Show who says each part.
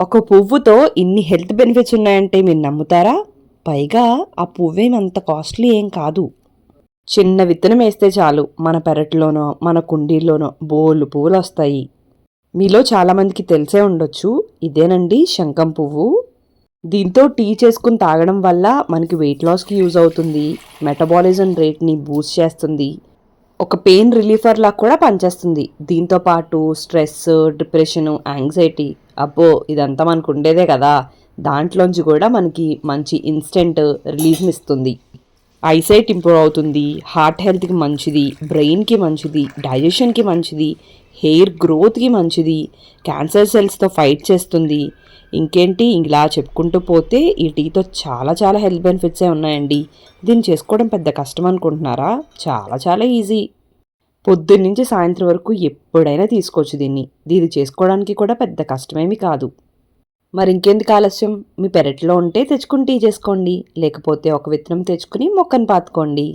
Speaker 1: ఒక పువ్వుతో ఇన్ని హెల్త్ బెనిఫిట్స్ ఉన్నాయంటే మీరు నమ్ముతారా? పైగా ఆ పువ్వేం అంత కాస్ట్లీ ఏం కాదు. చిన్న విత్తనం వేస్తే చాలు. మన పెరట్లోనో మన కుండీల్లోనో బోళ్ళు పువ్వులు వస్తాయి మీలో చాలామందికి తెలిసే ఉండొచ్చు. ఇదేనండి శంఖం పువ్వు. దీంతో టీ చేసుకుని తాగడం వల్ల మనకి వెయిట్ లాస్కి యూజ్ అవుతుంది. మెటబాలిజం రేట్ని బూస్ట్ చేస్తుంది. ఒక పెయిన్ రిలీఫర్లా కూడా పనిచేస్తుంది. దీంతో పాటు స్ట్రెస్ డిప్రెషన్ యాంగ్జైటీ అబ్బో ఇదంతా మనకు ఉండేదే కదా. దాంట్లోంచి కూడా మనకి మంచి ఇన్స్టెంట్ రిలీఫ్ని ఇస్తుంది. ఐసైట్ ఇంప్రూవ్ అవుతుంది. హార్ట్ హెల్త్కి మంచిది. బ్రెయిన్కి మంచిది. డైజెషన్కి మంచిది. హెయిర్ గ్రోత్కి మంచిది. క్యాన్సర్ సెల్స్తో ఫైట్ చేస్తుంది. ఇంకేంటి? ఇలా చెప్పుకుంటూ పోతే ఈ టీతో చాలా చాలా హెల్త్ బెనిఫిట్సే ఉన్నాయండి. దీన్ని చేసుకోవడం పెద్ద కష్టం అనుకుంటున్నారా? చాలా చాలా ఈజీ పొద్దున్న నుంచి సాయంత్రం వరకు ఎప్పుడైనా తీసుకోవచ్చు దీన్ని. దీన్ని చేసుకోవడానికి కూడా పెద్ద కష్టమేమి కాదు. మరి ఇంకెందుకు ఆలస్యం? మీ పెరట్లో ఉంటే తెచ్చుకుని టీ చేసుకోండి. లేకపోతే ఒక విత్తనం తెచ్చుకుని మొక్కను పాతుకోండి.